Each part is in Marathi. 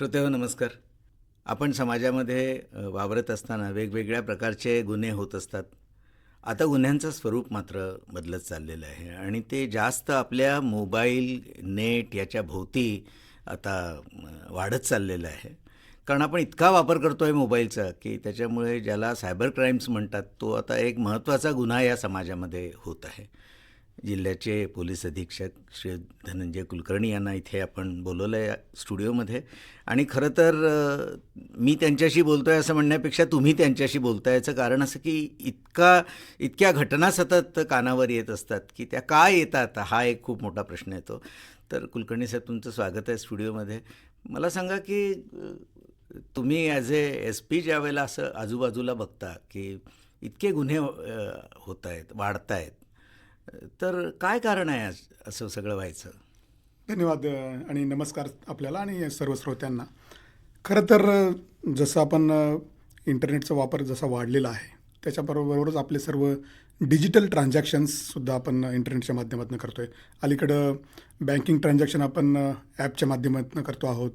श्रोतेहो नमस्कार. आपण समाजामध्ये वावरत असताना वेगवेगळ्या प्रकारचे गुन्हे होत असतात. आता गुन्ह्यांचं स्वरूप मात्र बदलत चाललेलं आहे आणि ते जास्त आपल्या मोबाईल नेट याच्या भोवती आता वाढत चाललेलं आहे. कारण आपण इतका वापर करतो आहे मोबाईलचा की त्याच्यामुळे ज्याला सायबर क्राईम्स म्हणतात तो आता एक महत्त्वाचा गुन्हा या समाजामध्ये होत आहे. जिल्ह्याचे पोलीस अधीक्षक श्री धनंजय कुलकर्णी यांना इथे आपण बोलवलं आहे स्टुडिओमध्ये. आणि खरं तर मी त्यांच्याशी बोलतो आहे असं म्हणण्यापेक्षा तुम्ही त्यांच्याशी बोलता याचं कारण असं की इतका इतक्या घटना सतत कानावर येत असतात की त्या का येतात हा एक खूप मोठा प्रश्न येतो. तर कुलकर्णी साहेब तुमचं स्वागत आहे स्टुडिओमध्ये. मला सांगा की तुम्ही ॲज ए एस पी ज्या वेळेला असं आजूबाजूला बघता की इतके गुन्हे होत आहेत वाढत आहेत तर काय कारण आहे असं सगळं व्हायचं? धन्यवाद आणि नमस्कार आपल्याला आणि सर्व श्रोत्यांना. खरं तर जसं आपण इंटरनेटचा वापर जसा वाढलेला आहे त्याच्याबरोबरच आपले सर्व डिजिटल ट्रान्झॅक्शन्ससुद्धा आपण इंटरनेटच्या माध्यमातून करतो आहे अलीकडं बँकिंग ट्रान्झॅक्शन आपण ॲपच्या माध्यमातून करतो आहोत.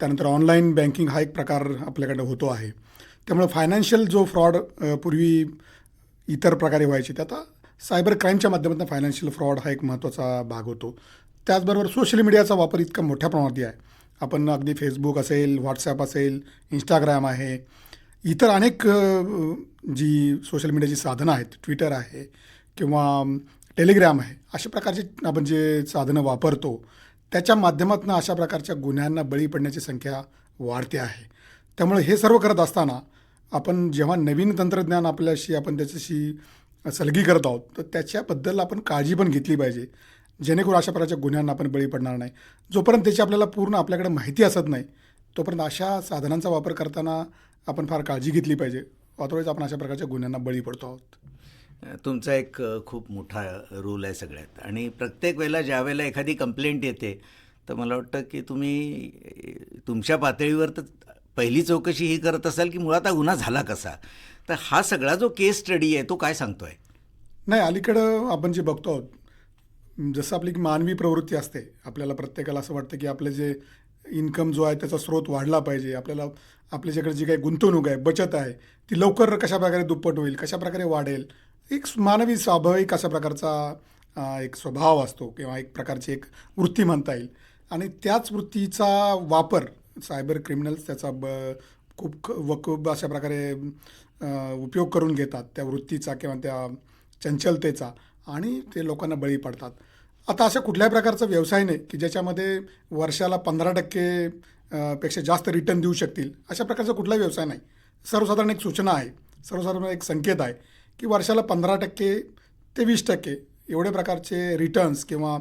त्यानंतर ऑनलाईन बँकिंग हा एक प्रकार आपल्याकडं होतो आहे. त्यामुळे फायनान्शियल जो फ्रॉड पूर्वी इतर प्रकारे व्हायचे ते आता सायबर क्राईमच्या माध्यमातून फायनान्शियल फ्रॉड हा एक महत्त्वाचा भाग होतो. त्याचबरोबर सोशल मीडियाचा वापर इतका मोठ्या प्रमाणात आहे. आपण अगदी फेसबुक असेल व्हॉट्सॲप असेल इंस्टाग्राम आहे. इतर अनेक जी सोशल मीडियाची साधनं आहेत ट्विटर आहे किंवा टेलिग्राम आहे अशा प्रकारचे आपण जे साधनं वापरतो त्याच्या माध्यमातून अशा प्रकारच्या गुन्ह्यांना बळी पडण्याची संख्या वाढते आहे. त्यामुळे हे सर्व करत असताना आपण जेव्हा नवीन तंत्रज्ञान आपल्याशी आपण त्याच्याशी सलगी करत आहोत. तर त्याच्याबद्दल आपण काळजी पण घेतली पाहिजे. जेणेकरून अशा प्रकारच्या गुन्ह्यांना आपण बळी पडणार नाही. जोपर्यंत त्याची आपल्याला पूर्ण आपल्याकडे माहिती असत नाही तोपर्यंत अशा साधनांचा वापर करताना आपण फार काळजी घेतली पाहिजे. अदरवाईज आपण अशा प्रकारच्या गुन्ह्यांना बळी पडतो आहोत. तुमचा एक खूप मोठा रोल आहे सगळ्यात. आणि प्रत्येक वेळेला ज्या वेळेला एखादी कंप्लेंट येते तर मला वाटतं की तुम्ही तुमच्या पातळीवर तर पहिली चौकशी ही करत असाल की मुळात हा गुन्हा झाला कसा? तर हा सगळा जो केस स्टडी आहे तो काय सांगतोय? नाही अलीकडं आपण जे बघतो आहोत जसं आपली मानवी प्रवृत्ती असते आपल्याला प्रत्येकाला असं वाटतं की आपलं जे इन्कम जो आहे त्याचा स्रोत वाढला पाहिजे. आपल्याला आपल्याच्याकडे जी काही गुंतवणूक आहे बचत आहे ती लवकर कशा प्रकारे दुप्पट होईल कशाप्रकारे वाढेल? एक मानवी स्वाभाविक अशा प्रकारचा एक स्वभाव असतो किंवा एक प्रकारची एक वृत्ती म्हणता येईल. आणि त्याच वृत्तीचा वापर सायबर क्रिमिनल्स त्याचा ब खूप क- व खूप अशा प्रकारे उपयोग करून घेतात त्या वृत्तीचा किंवा त्या चंचलतेचा आणि ते लोकांना बळी पडतात. आता अशा कुठल्याही प्रकारचा व्यवसाय नाही की ज्याच्यामध्ये वर्षाला पंधरा टक्के पेक्षा जास्त रिटर्न देऊ शकतील. अशा प्रकारचा कुठलाही व्यवसाय नाही. सर्वसाधारण एक सूचना आहे. सर्वसाधारण एक संकेत आहे की वर्षाला पंधरा टक्के ते वीस टक्के एवढे प्रकारचे रिटर्न्स किंवा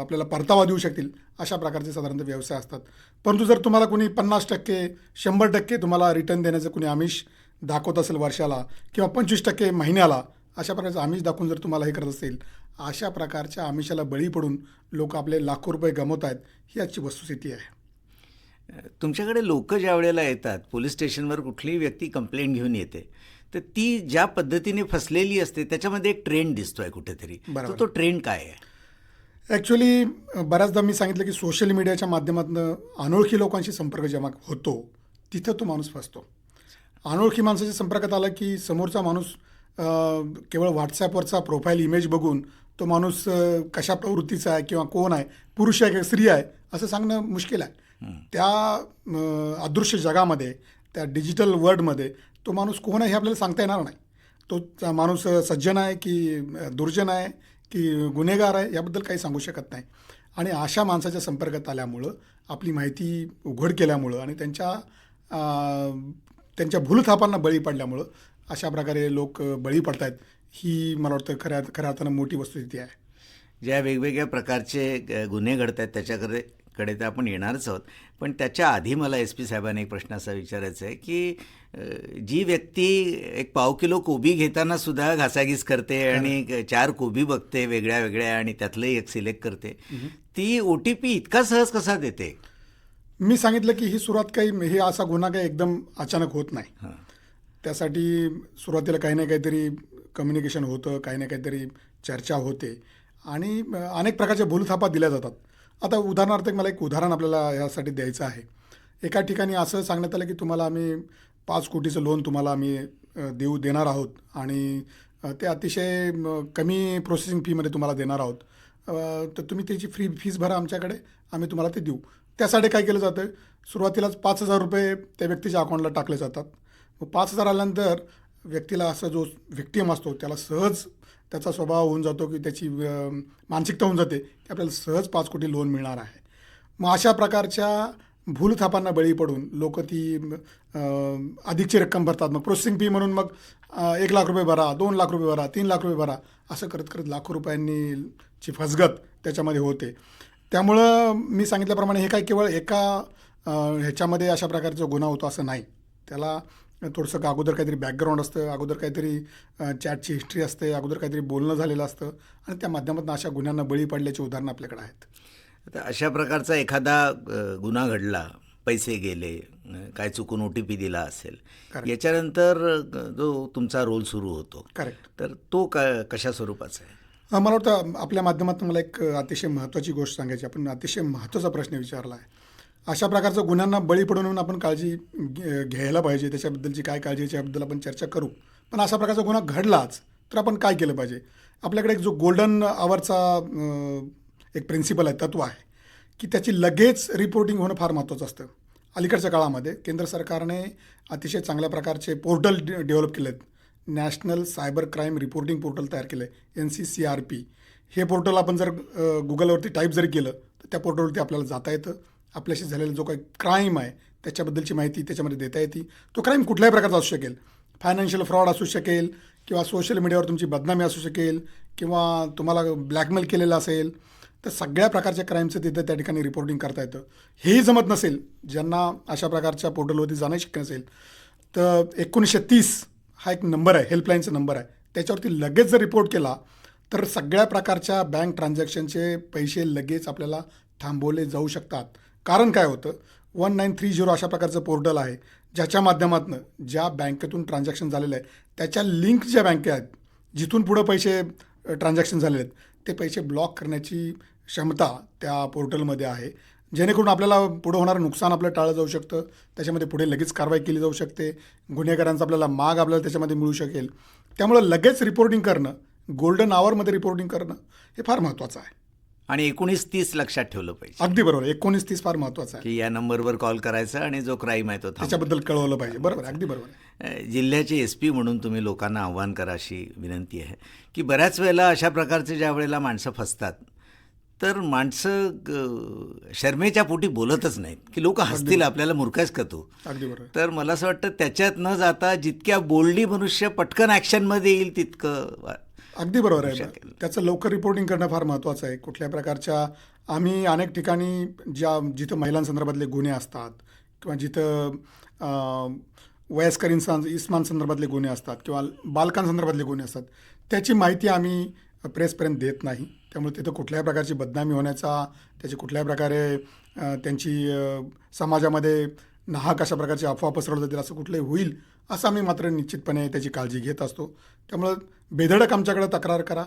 आपल्याला परतावा देऊ शकतील अशा प्रकारचे साधारणतः व्यवसाय असतात. परंतु जर तुम्हाला कोणी पन्नास टक्के शंभर टक्के तुम्हाला रिटर्न देण्याचं कोणी आमिष दाखवत असेल वर्षाला किंवा पंचवीस टक्के महिन्याला अशा प्रकारचं आमिष दाखवून जर तुम्हाला हे करत असेल अशा प्रकारच्या आमिषाला बळी पडून लोक आपले लाखो रुपये गमवत आहेत ही आजची वस्तुस्थिती आहे. तुमच्याकडे लोक ज्या वेळेला येतात पोलीस स्टेशनवर कुठलीही व्यक्ती कंप्लेंट घेऊन येते तर ती ज्या पद्धतीने फसलेली असते त्याच्यामध्ये एक ट्रेंड दिसतोय कुठेतरी. तर बरोबर. तो ट्रेंड काय आहे? ॲक्च्युली बऱ्याचदा मी सांगितलं की सोशल मीडियाच्या माध्यमातून अनोळखी लोकांशी संपर्क जेव्हा होतो तिथं तो माणूस फसतो. अनोळखी माणसाच्या संपर्कात आला की समोरचा माणूस केवळ व्हॉट्सॲपवरचा प्रोफाईल इमेज बघून तो माणूस कशा प्रवृत्तीचा आहे किंवा कोण आहे पुरुष आहे किंवा स्त्री आहे असं सांगणं मुश्किल आहे. त्या अदृश्य जगामध्ये त्या डिजिटल वर्ल्डमध्ये तो माणूस कोण आहे हे आपल्याला सांगता येणार नाही. तो माणूस सज्जन आहे की दुर्जन आहे की गुन्हेगार आहे याबद्दल काही सांगू शकत नाही. आणि अशा माणसाच्या संपर्कात आल्यामुळं आपली माहिती उघड केल्यामुळं आणि त्यांच्या त्यांच्या भूलथापांना बळी पडल्यामुळं अशा प्रकारे लोक बळी पडत आहेत ही मला वाटतं खऱ्या खऱ्या अर्थानं मोठी वस्तुस्थिती आहे ज्या वेगवेगळ्या प्रकारचे गुन्हे घडत आहेत त्याच्याकडे कडे तर आपण येणारच आहोत. पण त्याच्या आधी मला एस पी साहेबांना एक प्रश्न असा विचारायचा आहे की जी व्यक्ती एक पाव किलो कोबी घेताना सुद्धा घासाघीस करते आणि चार कोबी बघते वेगळ्या वेगळ्या आणि त्यातलंही एक सिलेक्ट करते ती ओ टी पी इतका सहज कसा देते? मी सांगितलं की ही सुरुवात काही हे असा गुन्हा काही एकदम अचानक होत नाही. त्यासाठी सुरुवातीला काही ना काहीतरी कम्युनिकेशन होतं काही ना काहीतरी चर्चा होते. आणि अनेक प्रकारच्या भूलथापा दिल्या जातात. आता उदाहरणार्थ मला एक उदाहरण आपल्याला यासाठी द्यायचं आहे. एका ठिकाणी असं सांगण्यात आलं की तुम्हाला आम्ही पाच कोटीचं लोन तुम्हाला आम्ही देऊ देणार आहोत. आणि ते अतिशय कमी प्रोसेसिंग फीमध्ये तुम्हाला देणार आहोत. तर तुम्ही त्याची फ्री फीस भरा आमच्याकडे. आम्ही तुम्हाला ते देऊ. त्यासाठी काय केलं जातं सुरुवातीलाच पाच हजार रुपये त्या व्यक्तीच्या अकाउंटला टाकले जातात. मग पाच हजार आल्यानंतर व्यक्तीला असं जो व्यक्तीम असतो त्याला सहज त्याचा स्वभाव होऊन जातो की त्याची मानसिकता होऊन जाते की आपल्याला सहज पाच कोटी लोन मिळणार आहे. मग अशा प्रकारच्या भूलथापांना बळी पडून लोक ती अधिकची रक्कम भरतात. मग प्रोसेसिंग फी म्हणून मग एक लाख रुपये भरा दोन लाख रुपये भरा तीन लाख रुपये भरा असं करत करत लाखो रुपयांनी ची फसगत त्याच्यामध्ये होते. त्यामुळं मी सांगितल्याप्रमाणे हे काय केवळ एका ह्याच्यामध्ये अशा प्रकारचा गुन्हा होतो असं नाही. त्याला थोडंसं अगोदर काहीतरी बॅकग्राऊंड असतं अगोदर काहीतरी चॅटची हिस्ट्री असते अगोदर काहीतरी बोलणं झालेलं असतं आणि त्या माध्यमातून अशा गुन्ह्यांना बळी पडल्याची उदाहरणं आपल्याकडे आहेत. आता अशा प्रकारचा एखादा गुन्हा घडला पैसे गेले काय चुकून ओ टी पी दिला असेल. याच्यानंतर जो तुमचा रोल सुरू होतो करेक्ट तर तो क कशा स्वरूपाचा आहे? मला वाटतं आपल्या माध्यमातून मला एक अतिशय महत्त्वाची गोष्ट सांगायची आपण अतिशय महत्त्वाचा प्रश्न विचारला आहे अशा प्रकारच्या गुन्ह्यांना बळी पडून आपण काळजी घ्यायला पाहिजे. त्याच्याबद्दलची काय काळजी याच्याबद्दल आपण चर्चा करू. पण अशा प्रकारचा गुन्हा घडलाच तर आपण काय केलं पाहिजे? आपल्याकडे एक जो गोल्डन आवरचा एक प्रिन्सिपल आहे तत्व आहे की त्याची लगेच रिपोर्टिंग होणं फार महत्त्वाचं असतं. अलीकडच्या काळामध्ये केंद्र सरकारने अतिशय चांगल्या प्रकारचे पोर्टल डेव्हलप केले आहेत national cyber crime reporting portal तयार केलं आहे N C C R P. हे पोर्टल आपण जर गुगलवरती टाईप जरी केलं तर त्या पोर्टलवरती आपल्याला जाता येतं. आपल्याशी झालेला जो काही क्राईम आहे त्याच्याबद्दलची माहिती त्याच्यामध्ये देता येते. तो क्राईम कुठल्याही प्रकारचा असू शकेल. फायनान्शियल फ्रॉड असू शकेल किंवा सोशल मीडियावर तुमची बदनामी असू शकेल किंवा तुम्हाला ब्लॅकमेल केलेलं असेल तर सगळ्या प्रकारच्या क्राईमचं तिथं त्या ठिकाणी रिपोर्टिंग करता येतं. हेही जमत नसेल ज्यांना अशा प्रकारच्या पोर्टलवरती जाणं शक्य नसेल तर एकोणीसशे तीस हा एक नंबर आहे हेल्पलाईनचा नंबर आहे. त्याच्यावरती लगेच जर रिपोर्ट केला तर सगळ्या प्रकारच्या बँक ट्रान्झॅक्शनचे पैसे लगेच आपल्याला थांबवले जाऊ शकतात. कारण काय होतं? वन नाईन थ्री झिरो अशा प्रकारचं पोर्टल आहे ज्याच्या माध्यमातून ज्या बँकेतून ट्रान्झॅक्शन झालेलं आहे त्याच्या लिंक ज्या बँके आहेत जिथून पुढं पैसे ट्रान्झॅक्शन झालेले आहेत ते पैसे ब्लॉक करण्याची क्षमता त्या पोर्टलमध्ये आहे. जेणेकरून आपल्याला पुढं होणारं नुकसान आपलं टाळलं जाऊ शकतं. त्याच्यामध्ये पुढे लगेच कारवाई केली जाऊ शकते. गुन्हेगारांचा आपल्याला माग आपल्याला त्याच्यामध्ये मिळू शकेल. त्यामुळं लगेच रिपोर्टिंग करणं गोल्डन आवरमध्ये रिपोर्टिंग करणं हे फार महत्त्वाचं आहे. आणि एकोणीस तीस लक्षात ठेवलं पाहिजे. अगदी बरोबर. एकोणीस तीस फार महत्त्वाचं आहे. की या नंबरवर कॉल करायचा आणि जो क्राईम आहे तो. त्याच्याबद्दल कळवलं पाहिजे. बरोबर अगदी बरोबर जिल्ह्याचे एस पी म्हणून तुम्ही लोकांना आव्हान करा अशी विनंती आहे. की बऱ्याच वेळेला अशा प्रकारचे ज्या वेळेला माणसं फसतात तर माणसं शर्मेच्या पोटी बोलतच नाहीत. की लोक हसतील आपल्याला मूर्खच का तू अगदी बरोबर. आहे. तर मला असं वाटतं त्याच्यात न जाता जितक्या बोलडी मनुष्य पटकन ॲक्शनमध्ये येईल तितकं अगदी बरोबर आहे. त्याचं लवकर रिपोर्टिंग करणं फार महत्त्वाचं आहे. कुठल्या प्रकारच्या आम्ही अनेक ठिकाणी ज्या जिथं महिलांसंदर्भातले गुन्हे असतात किंवा जिथं वयस्कर इन्सान इस्मांसंदर्भातले गुन्हे असतात किंवा बालकांसंदर्भातले गुन्हे असतात त्याची माहिती आम्ही प्रेसपर्यंत देत नाही. त्यामुळे तिथं कुठल्याही प्रकारची बदनामी होण्याचा त्याची कुठल्याही प्रकारे त्यांची समाजामध्ये नाहक अशा प्रकारची अफवा पसरवलं जातील असं कुठलंही होईल असं आम्ही मात्र निश्चितपणे त्याची काळजी घेत असतो. त्यामुळं बेधडक आमच्याकडे तक्रार करा.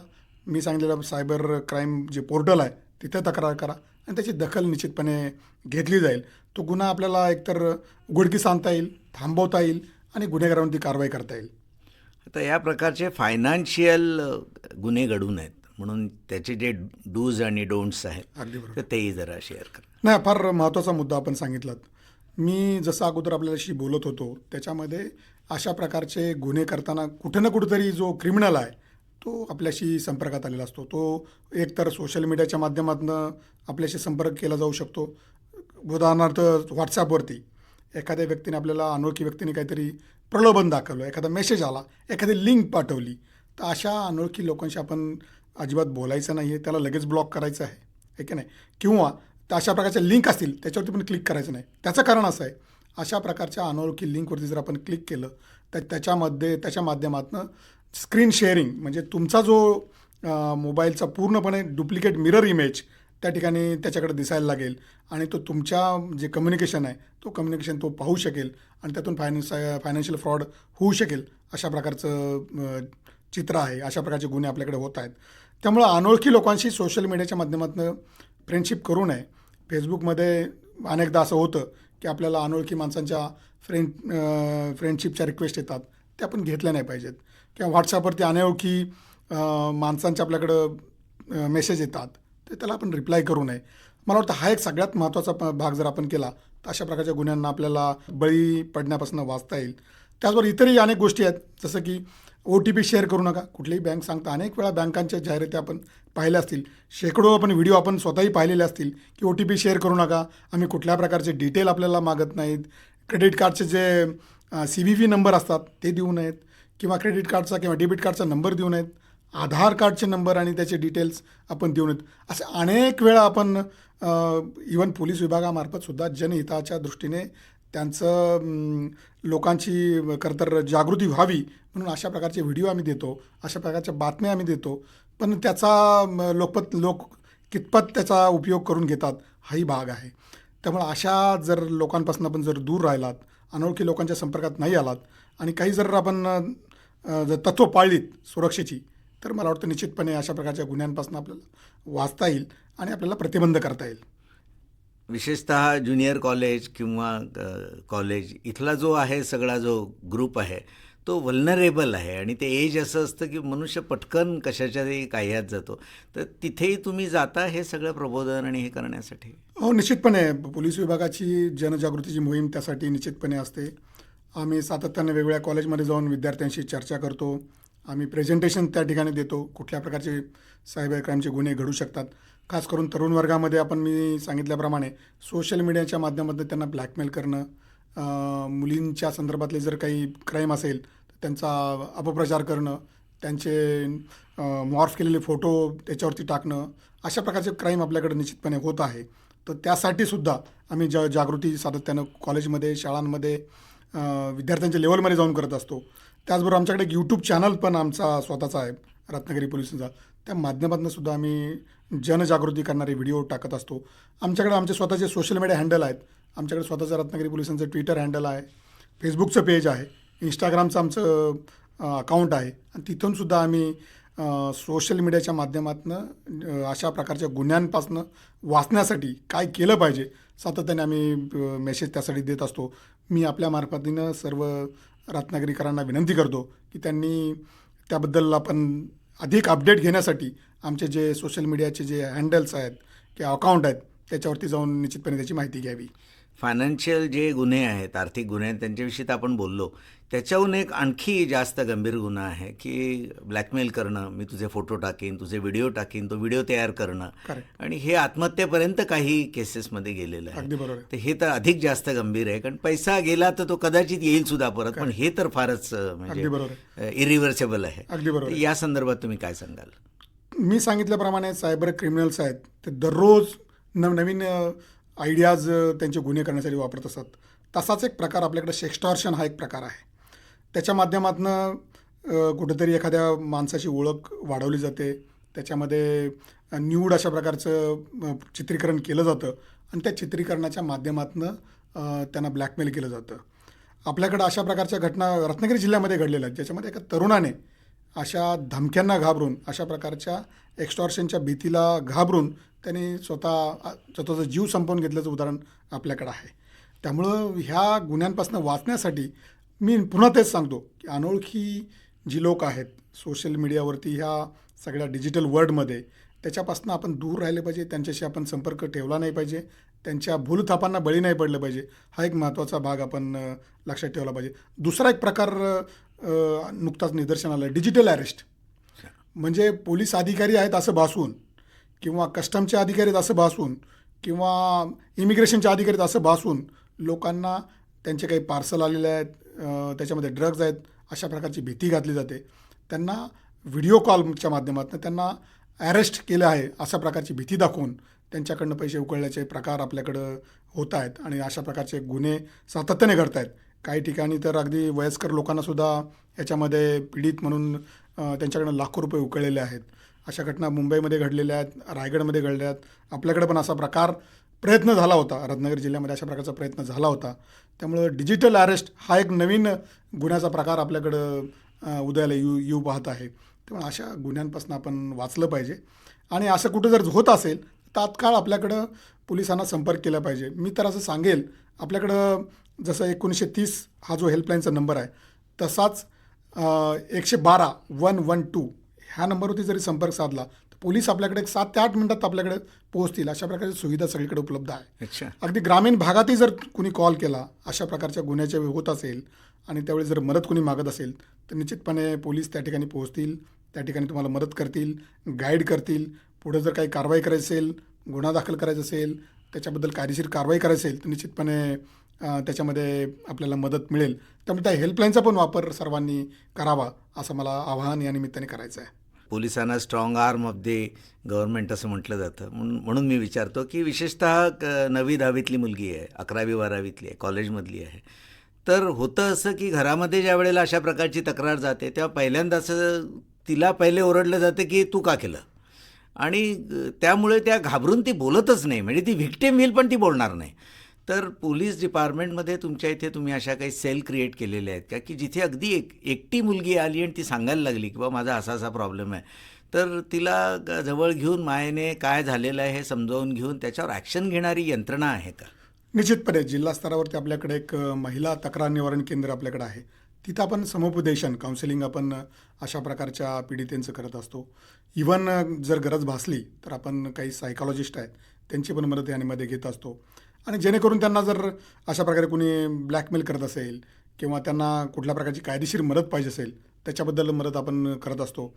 मी सांगितलेलं सायबर क्राईम जे पोर्टल आहे तिथे तक्रार करा आणि त्याची दखल निश्चितपणे घेतली जाईल. तो गुन्हा आपल्याला एकतर उघडकीस आणता येईल थांबवता येईल आणि गुन्हेगारांवरती कारवाई करता येईल. आता या प्रकारचे फायनान्शियल गुन्हे घडू नयेत. म्हणून त्याचे जे डूज आणि डोंट्स आहेत अगदी बरोबर. तर तेही जरा शेअर करा. नाही फार महत्त्वाचा मुद्दा आपण सांगितलात. मी जसं अगोदर आपल्याशी बोलत होतो त्याच्यामध्ये अशा प्रकारचे गुन्हे करताना कुठं ना कुठंतरी जो क्रिमिनल आहे तो आपल्याशी संपर्कात आलेला असतो. तो एकतर सोशल मीडियाच्या माध्यमातून आपल्याशी संपर्क केला जाऊ शकतो. उदाहरणार्थ व्हॉट्सॲपवरती एखाद्या व्यक्तीने आपल्याला अनोळखी व्यक्तीने काहीतरी प्रलोभन दाखवलं एखादा मेसेज आला एखादी लिंक पाठवली तर अशा अनोळखी लोकांशी आपण अजिबात बोलायचं नाही आहे त्याला लगेच ब्लॉक करायचं आहे आहे की नाही? किंवा अशा प्रकारच्या लिंक असतील त्याच्यावरती पण क्लिक करायचं नाही. त्याचं कारण असं आहे अशा प्रकारच्या अनोळखी लिंकवरती जर आपण क्लिक केलं तर त्याच्यामध्ये त्याच्या माध्यमातून स्क्रीन शेअरिंग म्हणजे तुमचा जो मोबाईलचा पूर्णपणे डुप्लिकेट मिरर इमेज त्या ठिकाणी त्याच्याकडे दिसायला लागेल आणि तो तुमच्या जे कम्युनिकेशन आहे तो कम्युनिकेशन तो पाहू शकेल आणि त्यातून फायनान्स फायनान्शियल फ्रॉड होऊ शकेल अशा प्रकारचं चित्र आहे अशा प्रकारचे गुन्हे आपल्याकडे होत आहेत. त्यामुळं अनोळखी लोकांशी सोशल मीडियाच्या माध्यमातून फ्रेंडशिप करू नये. फेसबुकमध्ये अनेकदा असं होतं की आपल्याला अनोळखी माणसांच्या फ्रेंड फ्रेंडशिपच्या रिक्वेस्ट येतात. त्या आपण घेतल्या नाही पाहिजेत. किंवा व्हॉट्सॲपवरती अनोळखी माणसांच्या माणसांचे आपल्याकडं मेसेज येतात. तर त्याला आपण रिप्लाय करू नये. मला वाटतं हा एक सगळ्यात महत्त्वाचा प- भाग जर आपण केला तर अशा प्रकारच्या गुन्ह्यांना आपल्याला बळी पडण्यापासून वाचता येईल. त्याचबरोबर इतरही अनेक गोष्टी आहेत. जसं की ओ टी पी शेअर करू नका. कुठलीही बँक सांगता अनेक वेळा बँकांच्या जाहिराती आपण पाहिल्या असतील. शेकडो आपण व्हिडिओ आपण स्वतःही पाहिलेले असतील की ओ टी पी शेअर करू नका. आम्ही कुठल्या प्रकारचे डिटेल आपल्याला मागत नाहीत. क्रेडिट कार्डचे जे सी व्ही व्ही नंबर असतात ते देऊ नयेत. किंवा क्रेडिट कार्डचा किंवा डेबिट कार्डचा नंबर देऊ नयेत. आधार कार्डचे नंबर आणि त्याचे डिटेल्स आपण देऊ नयेत. असे अनेक वेळा आपण इवन पोलीस विभागामार्फत सुद्धा जनहिताच्या दृष्टीने त्यांचं लोकांची खरं तर जागृती व्हावी म्हणून अशा प्रकारचे व्हिडिओ आम्ही देतो अशा प्रकारच्या बातम्या आम्ही देतो. पण त्याचा लोकपत लोक कितपत त्याचा उपयोग करून घेतात हाही भाग आहे. त्यामुळे अशा जर लोकांपासून आपण जर दूर राहिलात अनोळखी लोकांच्या संपर्कात नाही आलात आणि काही जर आपण जर तत्त्व पाळलीत सुरक्षेची तर मला वाटतं निश्चितपणे अशा प्रकारच्या गुन्ह्यांपासून आपल्याला वाचता येईल आणि आपल्याला प्रतिबंध करता येईल. विशेषतः ज्युनियर कॉलेज किंवा कॉलेज इथला जो आहे सगळा जो ग्रुप आहे तो वल्नरेबल आहे. आणि ते एज असं असतं की मनुष्य पटकन कशाच्याही काह्यात जातो. तर तिथेही तुम्ही जाता हे सगळं प्रबोधन आणि हे करण्यासाठी? हो निश्चितपणे. पोलीस विभागाची जनजागृतीची मोहीम त्यासाठी निश्चितपणे असते. आम्ही सातत्याने वेगवेगळ्या कॉलेजमध्ये जाऊन विद्यार्थ्यांशी चर्चा करतो. आम्ही प्रेझेंटेशन त्या ठिकाणी देतो. कुठल्या प्रकारचे सायबर क्राईमचे गुन्हे घडू शकतात. खास करून तरुण वर्गामध्ये आपण मी सांगितल्याप्रमाणे सोशल मीडियाच्या माध्यमातून त्यांना ब्लॅकमेल करणं मुलींच्या संदर्भातले जर काही क्राईम असेल तर त्यांचा अपप्रचार करणं त्यांचे मॉर्फ केलेले फोटो त्याच्यावरती टाकणं अशा प्रकारचे क्राईम आपल्याकडे निश्चितपणे होत आहे. तर त्यासाठी सुद्धा आम्ही ज जागृती सातत्यानं कॉलेजमध्ये शाळांमध्ये विद्यार्थ्यांच्या लेवलमध्ये जाऊन करत असतो. त्याचबरोबर आमच्याकडे एक यूट्यूब चॅनल पण आमचा स्वतःचा आहे रत्नागिरी पोलिसांचा. त्या माध्यमातून सुद्धा आम्ही जनजागृती करणारे व्हिडिओ टाकत असतो. आमच्याकडे आमचे स्वतःचे सोशल मीडिया हँडल आहेत. आमच्याकडे स्वतःचं रत्नागिरी पोलिसांचं ट्विटर हँडल आहे. फेसबुकचं पेज आहे. इंस्टाग्रामचं आमचं अकाउंट आहे. आणि तिथूनसुद्धा आम्ही सोशल मीडियाच्या माध्यमातून अशा प्रकारच्या गुन्ह्यांपासनं वाचण्यासाठी काय केलं पाहिजे सातत्याने आम्ही मेसेज त्यासाठी देत असतो. मी आपल्या मार्फतीनं सर्व रत्नागिरीकरांना विनंती करतो की त्यांनी त्याबद्दल आपण अधिक अपडेट घेण्यासाठी आमचे जे सोशल मीडियाचे जे हँडल्स आहेत किंवा अकाउंट आहेत त्याच्यावरती जाऊन निश्चितपणे त्याची माहिती घ्यावी. फायनान्शियल जे गुन्हे आहेत आर्थिक गुन्हे आहेत त्यांच्याविषयी तर आपण बोललो. त्याच्याहून एक आणखी जास्त गंभीर गुन्हा आहे की ब्लॅकमेल करणं मी तुझे फोटो टाकीन तुझे व्हिडिओ टाकीन तो व्हिडिओ तयार करणं. आणि हे आत्महत्येपर्यंत काही केसेसमध्ये गेलेलं आहे. तर हे तर अधिक जास्त गंभीर आहे कारण पैसा गेला तर तो कदाचित येईल सुद्धा परत पण हे तर फारच म्हणजे इरिव्हर्सेबल आहे. या संदर्भात तुम्ही काय सांगाल? मी सांगितल्याप्रमाणे सायबर क्रिमिनल्स आहेत ते दररोज नवनवीन आयडियाज त्यांचे गुन्हे करण्यासाठी वापरत असतात. तसाच एक प्रकार आपल्याकडे सेक्स्टॉर्शन हा एक प्रकार आहे. त्याच्या माध्यमातून कुठेतरी एखाद्या माणसाची ओळख वाढवली जाते. त्याच्यामध्ये न्यूड अशा प्रकारचं चित्रीकरण केलं जातं आणि त्या चित्रीकरणाच्या माध्यमातून त्यांना ब्लॅकमेल केलं जातं. आपल्याकडं अशा प्रकारच्या घटना रत्नागिरी जिल्ह्यामध्ये घडलेल्या आहेत ज्याच्यामध्ये एका तरुणाने अशा धमक्यांना घाबरून अशा प्रकारच्या एक्स्टॉर्शनच्या भीतीला घाबरून त्यांनी स्वतः स्वतःचा जीव संपवून घेतल्याचं उदाहरण आपल्याकडं आहे. त्यामुळं ह्या गुन्ह्यांपासून वाचण्यासाठी मी पुन्हा तेच सांगतो की अनोळखी जी लोक आहेत सोशल मीडियावरती ह्या सगळ्या डिजिटल वर्ल्डमध्ये त्याच्यापासून आपण दूर राहिले पाहिजे त्यांच्याशी आपण संपर्क ठेवला नाही पाहिजे त्यांच्या भूलथापांना बळी नाही पडलं पाहिजे. हा एक महत्त्वाचा भाग आपण लक्षात ठेवला पाहिजे. दुसरा एक प्रकार नुकताच निदर्शन आलं आहे डिजिटल अरेस्ट म्हणजे पोलीस अधिकारी आहेत असं भासून किंवा कस्टमचे अधिकारी आहेत असं भासवून किंवा इमिग्रेशनच्या अधिकारी आहेत असं भासवून लोकांना त्यांचे काही पार्सल आलेले आहेत त्याच्यामध्ये ड्रग्ज आहेत अशा प्रकारची भीती घातली जाते. त्यांना व्हिडिओ कॉलच्या माध्यमातून त्यांना अरेस्ट केलं आहे अशा प्रकारची भीती दाखवून त्यांच्याकडनं पैसे उकळल्याचे प्रकार आपल्याकडं होत आहेत आणि अशा प्रकारचे गुन्हे सातत्याने घडत आहेत काही ठिकाणी तर अगदी वयस्कर लोकांनासुद्धा याच्यामध्ये पीडित म्हणून त्यांच्याकडनं लाखो रुपये उकळलेले आहेत. अशा घटना मुंबईमध्ये घडलेल्या आहेत रायगडमध्ये घडल्या आहेत. आपल्याकडे पण असा प्रकार प्रयत्न झाला होता. रत्नागिरी जिल्ह्यामध्ये अशा प्रकारचा प्रयत्न झाला होता. त्यामुळं डिजिटल अरेस्ट हा एक नवीन गुन्ह्याचा प्रकार आपल्याकडं उदयाला येऊ येऊ पाहत आहे. त्यामुळे अशा गुन्ह्यांपासून आपण वाचलं पाहिजे. आणि असं कुठं जर होत असेल तात्काळ आपल्याकडं पोलिसांना संपर्क केला पाहिजे. मी तर असं सांगेल आपल्याकडं जसं एकोणीसशे तीस हा जो हेल्पलाईनचा नंबर आहे तसाच एकशे बारा वन वन टू ह्या नंबरवरती जरी संपर्क साधला तर पोलीस आपल्याकडे एक सात ते आठ मिनिटात आपल्याकडे पोहोचतील. अशा प्रकारची सुविधा सगळीकडे उपलब्ध आहे. अच्छा. अगदी ग्रामीण भागातही जर कुणी कॉल केला अशा प्रकारच्या गुन्ह्याच्या वेळी होत असेल आणि त्यावेळी जर मदत कुणी मागत असेल तर निश्चितपणे पोलीस त्या ठिकाणी पोहोचतील त्या ठिकाणी तुम्हाला मदत करतील गाईड करतील. पुढे जर काही कारवाई करायची असेल गुन्हा दाखल करायचा असेल त्याच्याबद्दल कायदेशीर कारवाई करायची असेल तर निश्चितपणे त्याच्यामध्ये आपल्याला मदत मिळेल. त्यामुळे त्या हेल्पलाईनचा पण वापर सर्वांनी करावा असं मला आवाहन या निमित्ताने करायचं आहे. पोलिसांना strong arm of the government असं म्हटलं जातं. म्हणून म्हणून मी विचारतो की विशेषतः नवी दहावीतली मुलगी आहे अकरावी बारावीतली आहे कॉलेजमधली आहे. तर होतं असं की घरामध्ये ज्या वेळेला अशा प्रकारची तक्रार जाते तेव्हा पहिल्यांदा असं तिला पहिले ओरडलं जातं की तू का केलं? आणि त्यामुळे त्या घाबरून ती बोलतच नाही. म्हणजे ती व्हिक्टिम होईल पण ती बोलणार नाही. तर पोलीस डिपार्टमेंटमध्ये तुमच्या इथे तुम्ही अशा काही सेल क्रिएट केलेल्या आहेत का? की जिथे अगदी एक एकटी मुलगी आली आणि ती सांगायला लागली की बा माझा असा असा प्रॉब्लेम आहे. तर तिला ग- जवळ घेऊन मायेने काय झालेलं आहे हे समजावून घेऊन त्याच्यावर ॲक्शन घेणारी यंत्रणा आहे का? निश्चितपणे जिल्हा स्तरावरती आपल्याकडे एक महिला तक्रार निवारण केंद्र आपल्याकडे आहे. तिथं आपण समुपदेशन काउन्सिलिंग आपण अशा प्रकारच्या पीडितेंचं करत असतो. इवन जर गरज भासली तर आपण काही सायकॉलॉजिस्ट आहेत त्यांची पण मदत यामध्ये घेत असतो. आणि जेणेकरून त्यांना जर अशा प्रकारे कुणी ब्लॅकमेल करत असेल किंवा त्यांना कुठल्या प्रकारची कायदेशीर मदत पाहिजे असेल त्याच्याबद्दल मदत आपण करत असतो.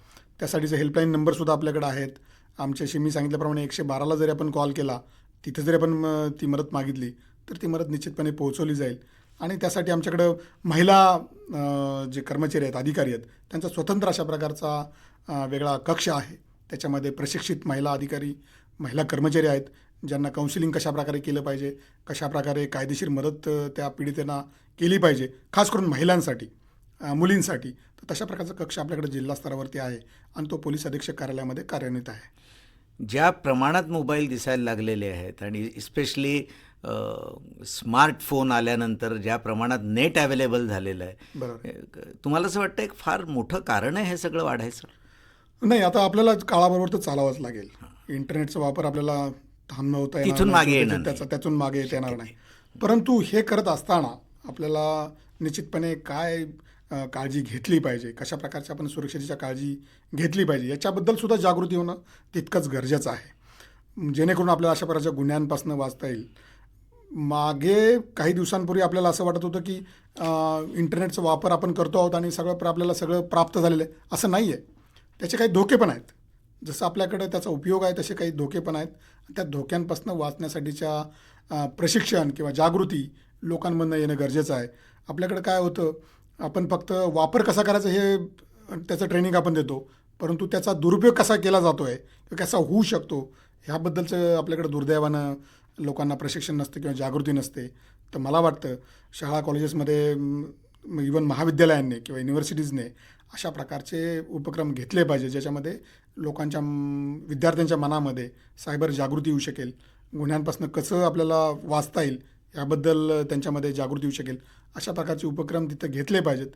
त्यासाठीचे हेल्पलाईन नंबरसुद्धा आपल्याकडे आहेत. आमच्याशी मी सांगितल्याप्रमाणे एकशे बाराला जरी आपण कॉल केला तिथे जरी आपण म, ती मदत मागितली तर ती मदत निश्चितपणे पोहोचवली जाईल. आणि त्यासाठी आमच्याकडं महिला जे कर्मचारी आहेत अधिकारी आहेत त्यांचा स्वतंत्र अशा प्रकारचा वेगळा कक्ष आहे. त्याच्यामध्ये प्रशिक्षित महिला अधिकारी महिला कर्मचारी आहेत ज्यांना काउन्सिलिंग कशा प्रकारे केलं पाहिजे कशा प्रकारे कायदेशीर मदत त्या पीडितांना केली पाहिजे खास करून महिलांसाठी मुलींसाठी तर तशा प्रकारचा कक्ष आपल्याकडे जिल्हा स्तरावरती आहे आणि तो पोलीस अधीक्षक कार्यालयामध्ये कार्यान्वित आहे. ज्या प्रमाणात मोबाईल दिसायला लागलेले आहेत आणि इस्पेशली स्मार्टफोन आल्यानंतर ज्या प्रमाणात नेट अवेलेबल झालेलं आहे तुम्हाला असं वाटतं एक फार मोठं कारण आहे हे सगळं वाढायचं? नाही आता आपल्याला काळाबरोबर तर चालावंच लागेल. इंटरनेटचा वापर आपल्याला थांबवता तिथून मागे येणार त्याचा त्यातून मागे येता येणार नाही. परंतु हे करत असताना आपल्याला निश्चितपणे काय काळजी घेतली पाहिजे? कशा प्रकारच्या आपण सुरक्षेच्या काळजी घेतली पाहिजे? याच्याबद्दल सुद्धा जागृती होणं तितकंच गरजेचं आहे. जेणेकरून आपल्याला अशा प्रकारच्या गुन्ह्यांपासून वाचता येईल. मागे काही दिवसांपूर्वी आपल्याला असं वाटत होतं की इंटरनेटचा वापर आपण करतो आहोत आणि सगळं प्र- आपल्याला सगळं प्राप्त झालेलं आहे. असं नाही आहे. त्याचे काही धोके पण आहेत. जसं आपल्याकडे त्याचा उपयोग आहे तसे काही धोके पण आहेत. त्या धोक्यांपासून वाचण्यासाठीच्या प्रशिक्षण किंवा जागृती लोकांमधनं येणं गरजेचं आहे. आपल्याकडे काय होतं आपण फक्त वापर कसा करायचा हे त्याचं ट्रेनिंग आपण देतो परंतु त्याचा दुरुपयोग कसा केला जातो आहे किंवा कसा होऊ शकतो ह्याबद्दलचं आपल्याकडे दुर्दैवानं लोकांना प्रशिक्षण नसतं किंवा जागृती नसते तर मला वाटतं शाळा कॉलेजेसमध्ये इवन महाविद्यालयांनी किंवा युनिव्हर्सिटीजने अशा प्रकारचे उपक्रम घेतले पाहिजे ज्याच्यामध्ये लोकांच्या विद्यार्थ्यांच्या मनामध्ये सायबर जागृती येऊ शकेल गुन्ह्यांपासून कसं आपल्याला वाचता येईल याबद्दल त्यांच्यामध्ये जागृती येऊ शकेल अशा प्रकारचे उपक्रम तिथं घेतले पाहिजेत.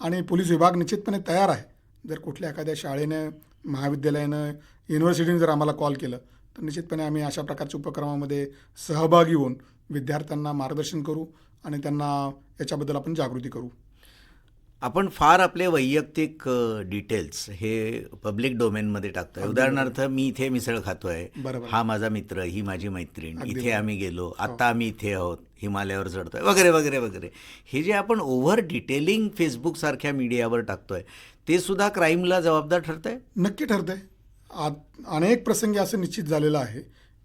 आणि पोलीस विभाग निश्चितपणे तयार आहे. जर कुठल्या एखाद्या शाळेनं महाविद्यालयानं युनिव्हर्सिटीने जर आम्हाला कॉल केलं तर निश्चितपणे आम्ही अशा प्रकारच्या उपक्रमामध्ये सहभागी होऊन विद्यार्थ्यांना मार्गदर्शन करू आणि त्यांना याच्याबद्दल आपण जागृती करू. आपण फार आपले वैयक्तिक डिटेल्स हे पब्लिक डोमेनमध्ये टाकतोय. उदाहरणार्थ मी इथे मिसळ खातोय. बरोबर. हा माझा मित्र ही माझी मैत्रीण. इथे. आम्ही गेलो. आता आम्ही इथे आहोत. हिमालयावर चढतोय. वगैरे वगैरे वगैरे. हे जे आपण ओव्हर डिटेलिंग फेसबुकसारख्या मीडियावर टाकतोय ते सुद्धा क्राईमला जबाबदार ठरतंय? नक्की ठरतंय. आ अनेक प्रसंगी असं निश्चित झालेलं आहे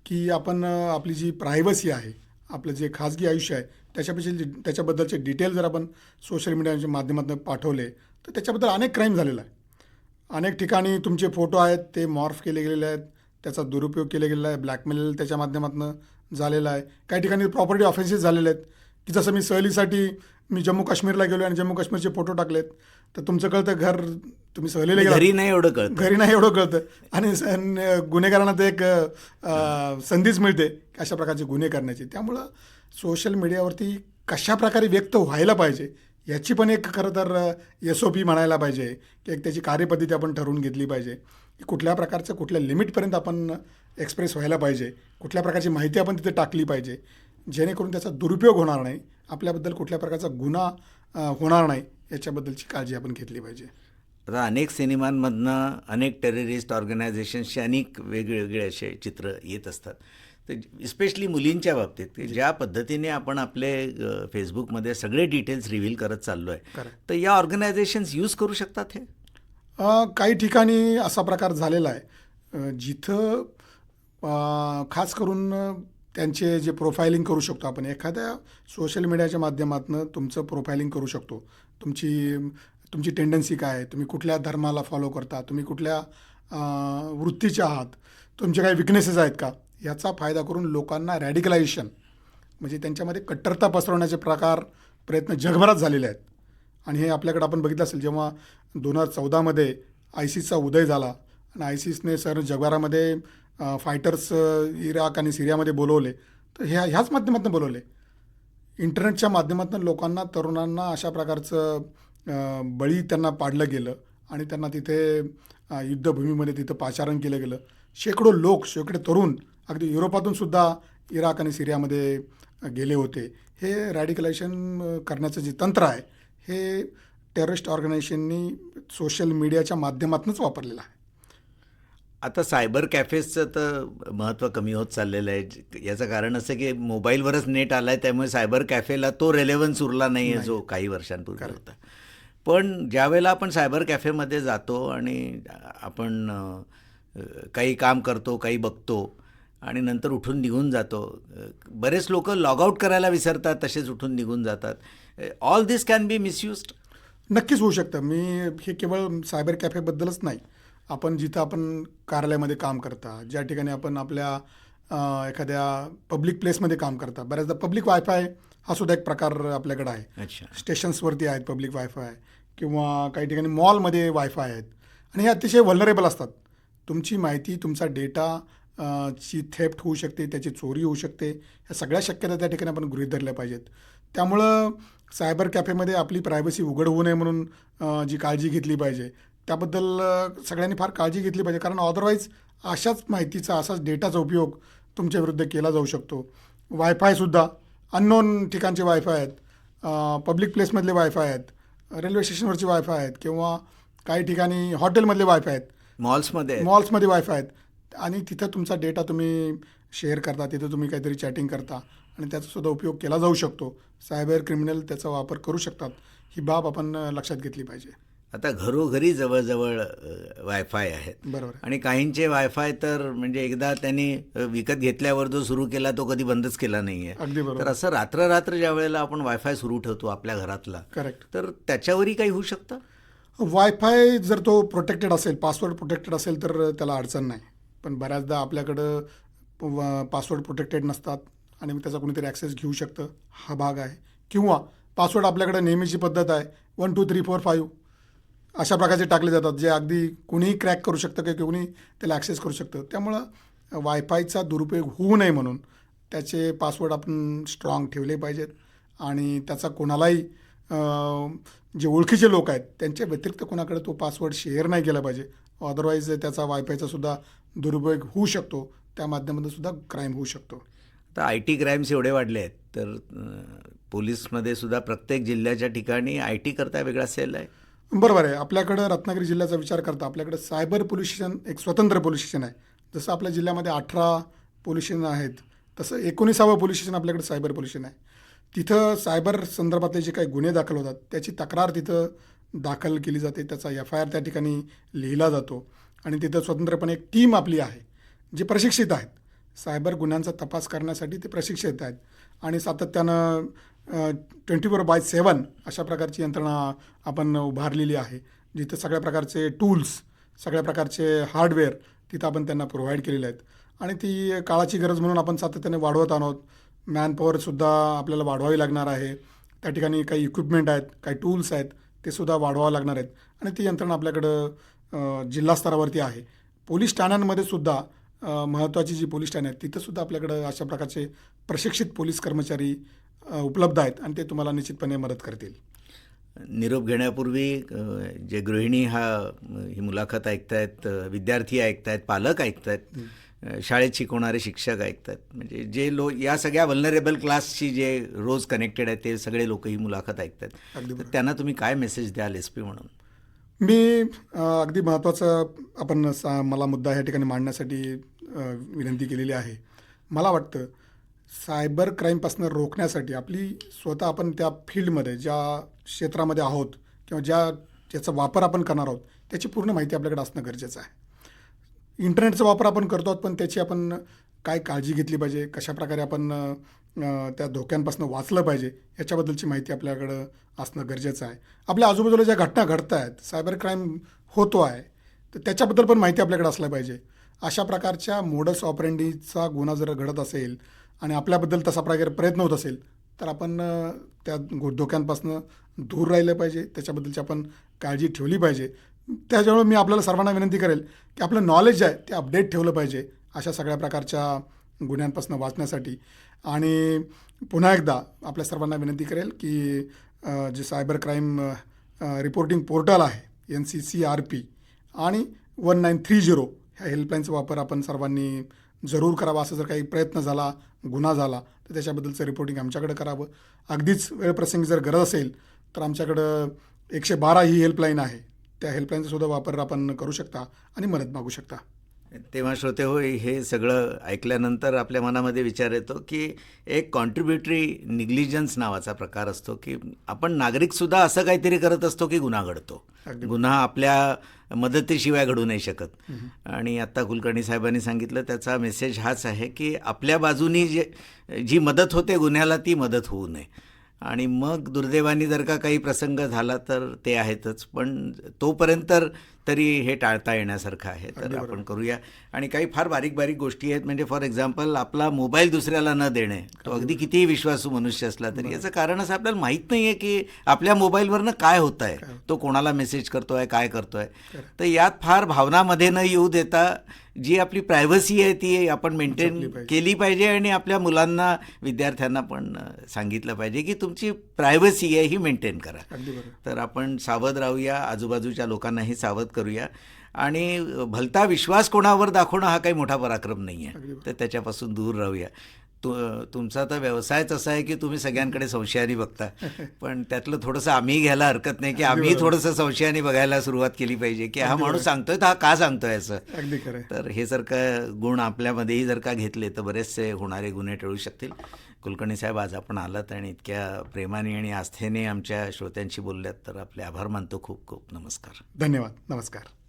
की आपण आपली जी प्रायव्हसी आहे आपलं जे खाजगी आयुष्य आहे त्याच्यापेक्षा त्याच्याबद्दलचे डिटेल जर आपण सोशल मीडियाच्या माध्यमातून पाठवले तर त्याच्याबद्दल अनेक क्राईम झालेला आहे. अनेक ठिकाणी तुमचे फोटो आहेत ते मॉर्फ केले गेलेले आहेत त्याचा दुरुपयोग केला गेलेला आहे ब्लॅकमेल त्याच्या माध्यमातून झालेला आहे. काही ठिकाणी प्रॉपर्टी ऑफेन्सेस झालेले आहेत. की जसं मी सहलीसाठी मी जम्मू काश्मीरला गेलो आणि जम्मू काश्मीरचे फोटो टाकलेत तर तुमचं कळतं घर तुम्ही सहलीला घरी नाही एवढं कळतं. घरी नाही एवढं कळतं. आणि गुन्हेगारांना ते एक संधीच मिळते अशा प्रकारचे गुन्हे करण्याची. त्यामुळं सोशल मीडियावरती कशा प्रकारे व्यक्त व्हायला पाहिजे याची पण एक खरं तर एस ओ पी म्हणायला पाहिजे की एक त्याची कार्यपद्धती आपण ठरवून घेतली पाहिजे. की कुठल्या प्रकारचं कुठल्या लिमिटपर्यंत आपण एक्सप्रेस व्हायला पाहिजे कुठल्या प्रकारची माहिती आपण तिथे टाकली पाहिजे जेणेकरून त्याचा दुरुपयोग होणार नाही. आपल्याबद्दल कुठल्या प्रकारचा गुन्हा होणार नाही याच्याबद्दलची काळजी आपण घेतली पाहिजे. आता अनेक सिनेमांमधनं अनेक टेररिस्ट ऑर्गनायझेशन्सचे अनेक वेगवेगळे असे चित्र येत असतात. तर स्पेशली मुलींच्या बाबतीत की ज्या पद्धतीने आपण आपले फेसबुकमध्ये सगळे डिटेल्स रिव्हील करत चाललो आहे. तर या ऑर्गनायझेशन्स यूज करू शकतात हे? काही ठिकाणी असा प्रकार झालेला आहे. जिथं खास करून त्यांचे जे प्रोफायलिंग करू शकतो आपण. एखाद्या सोशल मीडियाच्या माध्यमातून तुमचं प्रोफायलिंग करू शकतो. तुमची तुमची टेंडन्सी काय आहे? तुम्ही कुठल्या धर्माला फॉलो करता? तुम्ही कुठल्या वृत्तीचे आहात? तुमचे काही विकनेसेस आहेत का? याचा फायदा करून लोकांना रॅडिकलायझेशन म्हणजे त्यांच्यामध्ये कट्टरता पसरवण्याचे प्रकार प्रयत्न जगभरात झालेले आहेत. आणि हे आपल्याकडे आपण बघितलं असेल जेव्हा दोन हजार चौदामध्ये आय सीचा उदय झाला आणि आय सीसने सर जगभरामध्ये फायटर्स इराक आणि सिरियामध्ये बोलवले. तर ह्या ह्याच माध्यमातून बोलवले. इंटरनेटच्या माध्यमातून लोकांना तरुणांना अशा प्रकारचं बळी त्यांना पाडलं गेलं आणि त्यांना तिथे युद्धभूमीमध्ये तिथं पाचारण केलं गेलं. शेकडो लोक शेकडे तरुण अगदी युरोपातून सुद्धा इराक आणि सिरियामध्ये गेले होते. हे रॅडिकलायझेशन करण्याचं जे तंत्र आहे हे टेररिस्ट ऑर्गनायझेशननी सोशल मीडियाच्या माध्यमातूनच वापरलेलं आहे. आता सायबर कॅफेजचं तर महत्त्व कमी होत चाललेलं आहे. याचं कारण असं की मोबाईलवरच नेट आलं आहे त्यामुळे सायबर कॅफेला तो रेलेवन्स उरला नाही. आहे जो काही वर्षांपूर्वी होता. पण ज्यावेळेला आपण सायबर कॅफेमध्ये जातो आणि आपण काही काम करतो काही बघतो आणि नंतर उठून निघून जातो बरेच लोक लॉग आउट करायला विसरतात तसेच उठून निघून जातात. All this can be misused नक्कीच होऊ शकतं. मी हे केवळ सायबर कॅफेबद्दलच नाही. आपण जिथं आपण कार्यालयामध्ये काम करता ज्या ठिकाणी आपण आपल्या एखाद्या पब्लिक प्लेसमध्ये काम करता बऱ्याचदा पब्लिक वायफाय हा सुद्धा एक प्रकार आपल्याकडे आहे. स्टेशन्सवरती आहेत पब्लिक वायफाय किंवा काही ठिकाणी मॉलमध्ये वायफाय आहेत. आणि हे अतिशय व्हलनरेबल असतात. तुमची माहिती तुमचा डेटा ची थेफ्ट होऊ शकते त्याची चोरी होऊ शकते ह्या सगळ्या शक्यता त्या ठिकाणी आपण गृहीत धरल्या पाहिजेत. त्यामुळं सायबर कॅफेमध्ये आपली प्रायव्हसी उघड होऊ नये म्हणून जी काळजी घेतली पाहिजे. त्याबद्दल सगळ्यांनी फार काळजी घेतली पाहिजे. कारण अदरवाईज अशाच माहितीचा असाच डेटाचा उपयोग तुमच्या विरुद्ध केला जाऊ शकतो. वायफायसुद्धा अननोन ठिकाणचे वायफाय आहेत. पब्लिक प्लेसमधले वायफाय आहेत. रेल्वे स्टेशनवरचे वायफाय आहेत. किंवा काही ठिकाणी हॉटेलमधले वायफाय आहेत. मॉल्समध्ये मॉल्समध्ये वायफाय आहेत. आणि तिथं तुमचा डेटा तुम्ही शेअर करता तिथं तुम्ही काहीतरी चॅटिंग करता आणि त्याचा सुद्धा उपयोग केला जाऊ शकतो. सायबर क्रिमिनल त्याचा वापर करू शकतात. ही बाब आपण लक्षात घेतली पाहिजे. आता घरोघरी जवळजवळ वायफाय आहेत. बरोबर. आणि काहींचे वायफाय तर म्हणजे एकदा त्यांनी विकत घेतल्यावर जो सुरू केला तो कधी बंदच केला नाही आहे अगदी बरोबर. तर असं रात्र रात्र ज्या वेळेला आपण वायफाय सुरू ठेवतो आपल्या घरातला करेक्ट. तर त्याच्यावरही काही होऊ शकतं? वायफाय जर तो प्रोटेक्टेड असेल पासवर्ड प्रोटेक्टेड असेल तर त्याला अडचण नाही. पण बऱ्याचदा आपल्याकडं पासवर्ड प्रोटेक्टेड नसतात आणि मग त्याचा कोणीतरी ॲक्सेस घेऊ शकतं. हा भाग आहे. किंवा पासवर्ड आपल्याकडे नेहमीची पद्धत आहे. One two three four five अशा प्रकारचे टाकले जातात जे अगदी कुणीही क्रॅक करू शकतं किंवा कुणी त्याला ॲक्सेस करू शकतं. त्यामुळं वायफायचा दुरुपयोग होऊ नये म्हणून त्याचे पासवर्ड आपण स्ट्रॉंग ठेवले पाहिजेत. आणि त्याचा कोणालाही जे ओळखीचे लोक आहेत त्यांच्या व्यतिरिक्त कोणाकडे तो पासवर्ड शेअर नाही केला पाहिजे. अदरवाईज त्याचा वायफायचा सुद्धा दुरुपयोग होऊ शकतो. त्या माध्यमातून सुद्धा क्राईम होऊ शकतो. आता आय टी क्राईम्स एवढे वाढले आहेत तर पोलीसमध्ये सुद्धा प्रत्येक जिल्ह्याच्या ठिकाणी आय टी करता वेगळा सेल आहे. बरोबर आहे. आपल्याकडं रत्नागिरी जिल्ह्याचा विचार करता आपल्याकडं सायबर पोलीस स्टेशन एक स्वतंत्र पोलीस स्टेशन आहे. जसं आपल्या जिल्ह्यामध्ये अठरा पोलीस स्टेशन आहेत तसं एकोणीसावं पोलीस स्टेशन आपल्याकडे सायबर पोलीस स्टेशन आहे. तिथं सायबर संदर्भातले जे काही गुन्हे दाखल होतात त्याची तक्रार तिथं दाखल केली जाते. त्याचा एफ आय आर त्या ठिकाणी लिहिला जातो आणि तिथं स्वतंत्रपणे एक टीम आपली आहे जे प्रशिक्षित आहेत. सायबर गुन्ह्यांचा तपास करण्यासाठी ते प्रशिक्षित आहेत आणि सातत्यानं ट्वेंटी फोर बाय सेवन अशा प्रकारची यंत्रणा आपण उभारलेली आहे जिथं सगळ्या प्रकारचे टूल्स सगळ्या प्रकारचे हार्डवेअर तिथं आपण त्यांना प्रोव्हाइड केलेले आहेत. आणि ती काळाची गरज म्हणून आपण सातत्याने वाढवत आहोत. मॅनपॉवरसुद्धा आपल्याला वाढवावी लागणार आहे. त्या ठिकाणी काही इक्विपमेंट आहेत काही टूल्स आहेत ते सुद्धा वाढवावं लागणार आहेत. आणि ती यंत्रणा आपल्याकडं जिल्हा स्तरावरती आहे. पोलीस ठाण्यांमध्ये सुद्धा महत्त्वाची जी पोलीस ठाणे आहेत तिथंसुद्धा आपल्याकडं अशा प्रकारचे प्रशिक्षित पोलीस कर्मचारी उपलब्ध आहेत आणि ते तुम्हाला निश्चितपणे मदत करतील. निरोप घेण्यापूर्वी जे गृहिणी हा ही मुलाखत ऐकतायत विद्यार्थी ऐकतायत पालक ऐकतायत शाळेत शिकवणारे शिक्षक ऐकतात म्हणजे जे लो या सगळ्या वल्नरेबल क्लासशी जे रोज कनेक्टेड आहेत ते सगळे लोक ही मुलाखत ऐकतात त्यांना तुम्ही काय मेसेज द्याल एस पी म्हणून? मी अगदी महत्त्वाचा आपण सा मला मुद्दा या ठिकाणी मांडण्यासाठी विनंती केलेली आहे. मला वाटतं सायबर क्राईमपासून रोखण्यासाठी आपली स्वतः आपण त्या फील्डमध्ये ज्या क्षेत्रामध्ये आहोत किंवा ज्या ज्याचा वापर आपण करणार आहोत त्याची पूर्ण माहिती आपल्याकडे असणं गरजेचं आहे. इंटरनेटचा वापर आपण करतो आहोत पण त्याची आपण काय काळजी घेतली पाहिजे कशाप्रकारे आपण त्या धोक्यांपासून वाचलं पाहिजे याच्याबद्दलची माहिती आपल्याकडं असणं गरजेचं आहे. आपल्या आजूबाजूला ज्या घटना घडत आहेत सायबर क्राईम होतो आहे तर त्याच्याबद्दल पण माहिती आपल्याकडे असलं पाहिजे. अशा प्रकारच्या मोडस ऑपरेंडीचा गुन्हा जर घडत असेल आणि आपल्याबद्दल तसा प्रकारे प्रयत्न होत असेल तर आपण त्या धोक्यांपासून दूर राहिलं पाहिजे. त्याच्याबद्दलची आपण काळजी ठेवली पाहिजे. त्याच्यामुळे मी आपल्याला सर्वांना विनंती करेल की आपलं नॉलेज आहे ते अपडेट ठेवलं पाहिजे अशा सगळ्या प्रकारच्या गुन्ह्यांपासून वाचण्यासाठी. आणि पुन्हा एकदा आपल्या सर्वांना विनंती करेल की जे सायबर क्राईम रिपोर्टिंग पोर्टल आहे N C C R P आणि वन नाईन थ्री झिरो ह्या हेल्पलाईनचा वापर आपण सर्वांनी जरूर करावा असं जर काही प्रयत्न झाला गुन्हा झाला तर त्याच्याबद्दलचं रिपोर्टिंग आमच्याकडे करावं. अगदीच वेळप्रसंगी जर गरज असेल तर आमच्याकडं एकशे बारा ही हेल्पलाईन आहे. त्या हेल्पलाईनचा सुद्धा वापर आपण करू शकता आणि मदत मागू शकता. तेव्हा श्रोते हो हे सगळं ऐकल्यानंतर आपल्या मनामध्ये विचार येतो की एक कॉन्ट्रीब्युटरी निग्लिजन्स नावाचा प्रकार असतो की आपण नागरिकसुद्धा असं काहीतरी करत असतो की गुन्हा घडतो. गुन्हा आपल्या मदतीशिवाय घडू नाही शकत. आणि आत्ता कुलकर्णी साहेबांनी सांगितलं त्याचा मेसेज हाच आहे की आपल्या बाजूनी जे जी मदत होते गुन्ह्याला ती मदत होऊ नये. आणि मग दुर्दैवाने जर का काही प्रसंग झाला तर ते आहेतच. पण तोपर्यंत तरी हे टाळता येण्यासारखं आहे. तर आपण करूया. आणि काही फार बारीक बारीक गोष्टी आहेत. म्हणजे फॉर एक्झाम्पल आपला मोबाईल दुसऱ्याला न देणे तो अगदी कितीही विश्वासू मनुष्य असला तरी याचं कारण असं आपल्याला माहीत नाही आहे की आपल्या मोबाईलवरनं काय होत आहे तो कोणाला मेसेज करतोय काय करतोय. तर यात फार भावनामध्ये न येऊ देता जी आपली प्रायव्हसी आहे ती आपण मेंटेन. केली पाहिजे आणि आपल्या मुलांना विद्यार्थ्यांना पण सांगितलं पाहिजे की तुमची प्रायव्हसी आहे ही मेंटेन करा. तर आपण सावध राहूया. आजूबाजूच्या लोकांनाही सावध करूया. आणि भलता विश्वास कोणावर दाखवणं हा काही मोठा पराक्रम नाही आहे. तर त्याच्यापासून दूर राहूया. तु तुमचा तर व्यवसायच असा आहे की तुम्ही सगळ्यांकडे संशयाने बघता. पण त्यातलं थोडंसं आम्ही घ्यायला हरकत नाही की आम्ही थोडंसं संशयाने बघायला सुरुवात केली पाहिजे की हा माणूस सांगतोय तर हा का सांगतोय असं. अगदी खरं आहे. तर हे जर का गुण आपल्यामध्येही जर का घेतले तर बरेचसे होणारे गुन्हे टळू शकतील. कुलकर्णी साहेब आज आपण आलात आणि इतक्या प्रेमाने आणि आस्थेने आमच्या श्रोत्यांशी बोलल्यात तर आपले आभार मानतो खूप खूप. नमस्कार. धन्यवाद. नमस्कार.